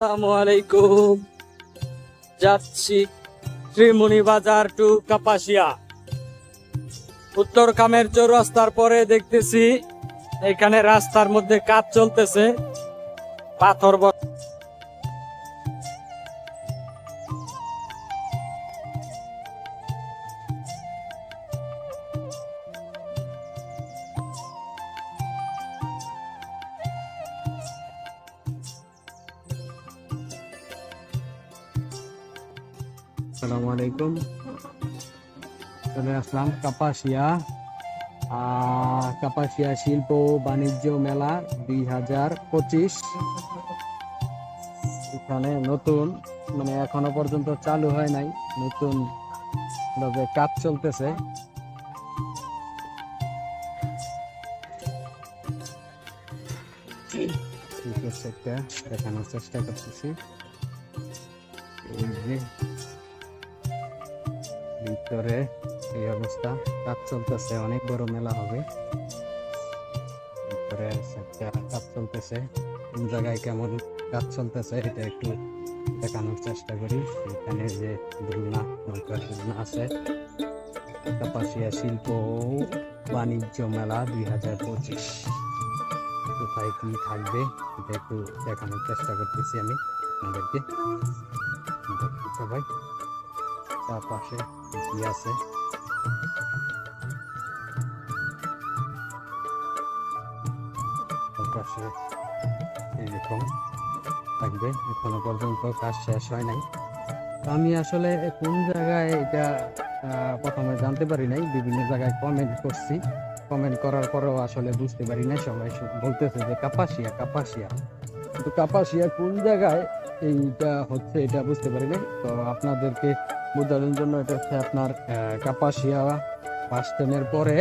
আসসালামু আলাইকুম যাচ্ছি শ্রীমণি বাজার টু কাপাসিয়া। উত্তর কামের চৌরাস্তার পরে দেখতেছি এখানে রাস্তার মধ্যে কাজ চলতেছে। পাথর আসসালামু আসলাম কাপাসিয়া কাপাসিয়া শিল্প বাণিজ্য মেলা দুই হাজার পঁচিশ। এখানে নতুন মানে এখনও পর্যন্ত চালু হয় নাই, নতুন ভাবে কাজ চলতেছে। দেখানোর চেষ্টা করতেছি। ভিতরে এই অবস্থা। কাজ চলতেছে, অনেক বড় মেলা হবে। ভিতরে কাজ চলতেছে। কোন জায়গায় কেমন কাজ চলতেছে, এটা একটু দেখানোর চেষ্টা করি। এখানে যে দুলনা নৌকার দুলনা আছে। কাপাসিয়া শিল্প বাণিজ্য মেলা দুই হাজার পঁচিশ। কোথায় কি থাকবে, এটা একটু দেখানোর চেষ্টা করতেছি আমি আমাদেরকে সবাই। তার পাশে কি আছে? পাশে এরকম থাকবে। এখনও পর্যন্ত কাজ শেষ হয় নাই। আমি আসলে কোন জায়গায় এটা প্রথমে জানতে পারি নাই, বিভিন্ন জায়গায় কমেন্ট করছি। কমেন্ট করার পরেও আসলে বুঝতে পারি নাই, সবাই বলতেছে যে কাপাসিয়া কাপাসিয়া। কিন্তু কাপাসিয়া কোন জায়গায় এইটা হচ্ছে এটা বুঝতে পারি নাই। তো আপনাদেরকে বোঝানোর জন্য এটা হচ্ছে আপনার কাপাসিয়া বাস স্ট্যান্ডের পরে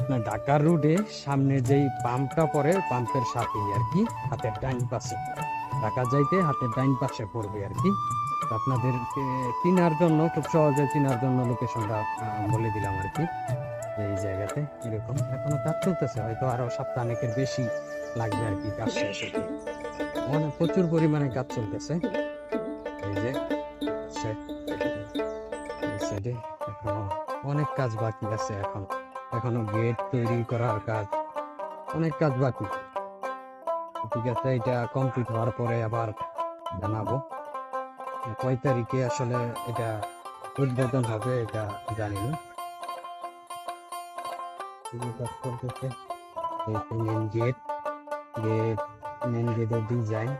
আপনার ঢাকার রুটে সামনে যেই পাম্পটা পড়ে, পাম্পের সাথেই আর কি হাতের ডাইন পাশে। ঢাকা যাইতে হাতের ডাইন পাশে পড়বে আর কি। আপনাদের চিনার জন্য, খুব সহজে চিনার জন্য লোকেশনটা বলে দিলাম আর কি। এই জায়গাতে এরকম। এখনও কাজ চলতেছে, হয়তো আরও সপ্তাহানেকের বেশি লাগবে আর কি কাজ শেষ হতে অনেক প্রচুর পরিমাণে কাজ চলতেছে। এই যে সাইডে এখনও অনেক কাজ বাকি আছে এখন। এখনও গেট তৈরি করার কাজ অনেক কাজ বাকি। ঠিক আছে, এটা কমপ্লিট হওয়ার পরে আবার জানাব। কয় তারিখে আসলে এটা উদ্বোধন হবে এটা জানি না। গেট গেট মেন গেটের ডিজাইন